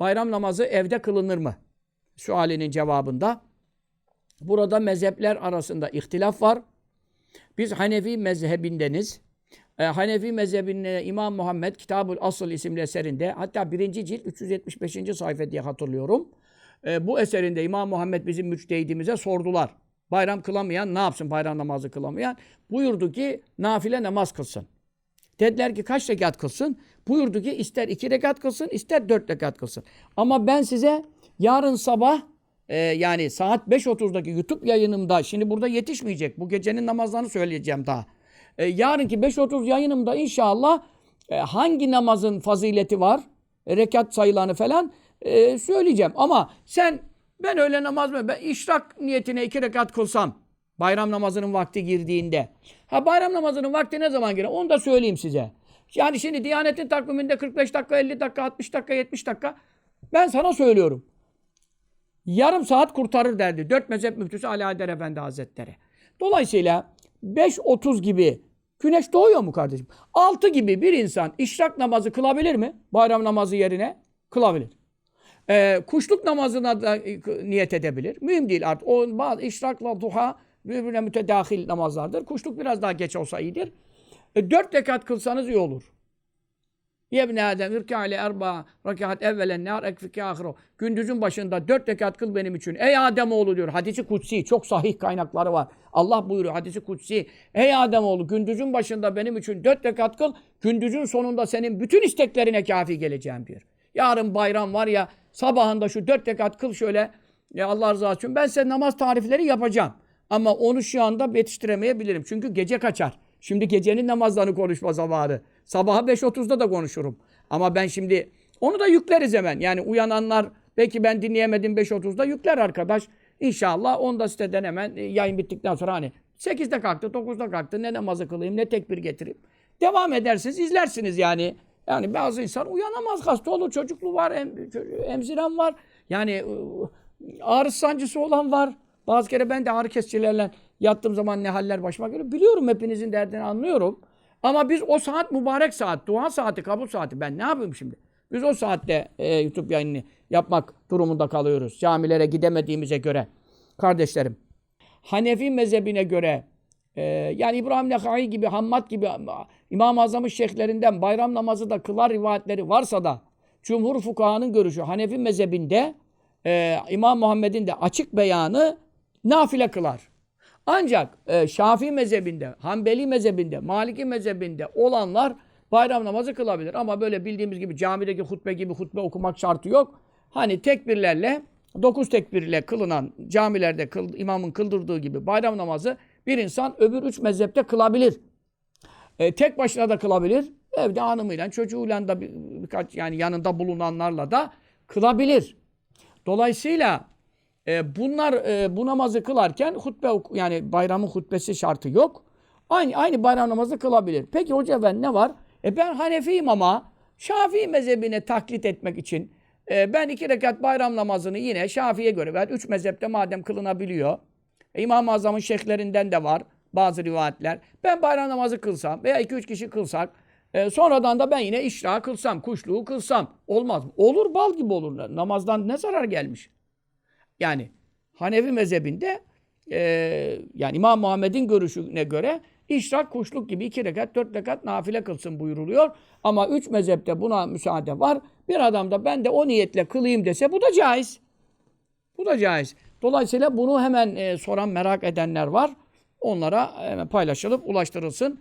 bayram namazı evde kılınır mı? Sualinin cevabında. Burada mezhepler arasında ihtilaf var. Biz Hanefi mezhebindeniz. E, Hanefi mezhebinde İmam Muhammed Kitabul Asıl isimli eserinde hatta birinci cilt 375. sayfa diye hatırlıyorum. E, bu eserinde İmam Muhammed bizim müçtehidimize sordular. Bayram kılamayan ne yapsın bayram namazı kılamayan? Buyurdu ki nafile namaz kılsın. Dediler ki kaç rekat kılsın? Buyurdu ki ister iki rekat kılsın ister dört rekat kılsın. Ama ben size yarın sabah e, yani saat 5.30'daki YouTube yayınımda şimdi burada yetişmeyecek. Bu gecenin namazlarını söyleyeceğim daha. E, yarınki 5.30 yayınımda inşallah e, hangi namazın fazileti var? e, rekat sayılarını falan e, söyleyeceğim. Ama sen ben öyle namaz mı? Ben işrak niyetine iki rekat kılsam bayram namazının vakti girdiğinde. Ha bayram namazının vakti ne zaman girer? Onu da söyleyeyim size. Yani şimdi Diyanet'in takviminde 45 dakika, 50 dakika, 60 dakika, 70 dakika. Ben sana söylüyorum. Yarım saat kurtarır derdi. Dört mezhep müftüsü Ali Haydar Efendi Hazretleri. Dolayısıyla 5.30 gibi güneş doğuyor mu kardeşim? 6 gibi bir insan işrak namazı kılabilir mi? Bayram namazı yerine kılabilir. Ee, kuşluk namazına da e, niyet edebilir. Mühim değil artık. O bazı işrakla duha birbirine mütedahil namazlardır. Kuşluk biraz daha geç olsa iyidir. E, dört rekat kılsanız iyi olur. Yebne Adem irkâle erba rekat evvelen nâr ekfike ahiro. Gündüzün başında dört rekat kıl benim için. Ey Ademoğlu diyor. Hadisi kutsi. Çok sahih kaynakları var. Allah buyuruyor hadisi kutsi. Ey Ademoğlu gündüzün başında benim için dört rekat kıl. Gündüzün sonunda senin bütün isteklerine kafi geleceğim diyor. Yarın bayram var ya sabahında şu dört rekat kıl şöyle. Ya Allah rızası için ben size namaz tarifleri yapacağım. Ama onu şu anda yetiştiremeyebilirim. Çünkü gece kaçar. Şimdi gecenin namazlarını konuşma zamanı. Sabaha 5.30'da da konuşurum. Ama ben şimdi onu da yükleriz hemen. Yani uyananlar belki ben dinleyemedim 5.30'da yükler arkadaş. İnşallah onu da siteden hemen e, yayın bittikten sonra hani 8'de kalktı 9'da kalktı ne namazı kılayım ne tekbir getireyim. Devam edersiniz izlersiniz yani. Yani bazı insan uyanamaz hasta olur çocuklu var em, emziren var. Yani ıı, ağrı sancısı olan var. Bazı kere ben de ağrı kesicilerle yattığım zaman ne haller başıma geliyor. Biliyorum hepinizin derdini anlıyorum. Ama biz o saat mübarek saat, dua saati, kabul saati. Ben ne yapayım şimdi? Biz o saatte e, YouTube yayını yapmak durumunda kalıyoruz. Camilere gidemediğimize göre. Kardeşlerim, Hanefi mezhebine göre e, yani İbrahim Nekai gibi, Hammad gibi İmam-ı Azam'ın şeyhlerinden bayram namazı da kılar rivayetleri varsa da Cumhur fukahanın görüşü Hanefi mezhebinde e, İmam Muhammed'in de açık beyanı nafile kılar. Ancak e, Şafii mezhebinde, Hanbeli mezhebinde, Maliki mezhebinde olanlar bayram namazı kılabilir. Ama böyle bildiğimiz gibi camideki hutbe gibi hutbe okumak şartı yok. Hani tekbirlerle, dokuz tekbirle kılınan camilerde kıl, imamın kıldırdığı gibi bayram namazı bir insan öbür üç mezhepte kılabilir. E, tek başına da kılabilir. Evde hanımıyla, çocuğuyla da bir, birkaç yani yanında bulunanlarla da kılabilir. Dolayısıyla e, bunlar e, bu namazı kılarken hutbe yani bayramın hutbesi şartı yok. Aynı aynı bayram namazı kılabilir. Peki hoca ben ne var? E ben Hanefiyim ama Şafii mezhebine taklit etmek için e, ben iki rekat bayram namazını yine Şafii'ye göre veya üç mezhepte madem kılınabiliyor. E, İmam-ı Azam'ın şeyhlerinden de var bazı rivayetler. Ben bayram namazı kılsam veya iki üç kişi kılsak e, sonradan da ben yine işra kılsam, kuşluğu kılsam olmaz mı? Olur bal gibi olur. Namazdan ne zarar gelmiş? Yani Hanefi mezhebinde e, yani İmam Muhammed'in görüşüne göre işrak kuşluk gibi iki rekat, dört rekat nafile kılsın buyuruluyor. Ama üç mezhepte buna müsaade var. Bir adam da ben de o niyetle kılayım dese bu da caiz. Bu da caiz. Dolayısıyla bunu hemen e, soran, merak edenler var. Onlara hemen paylaşılıp ulaştırılsın.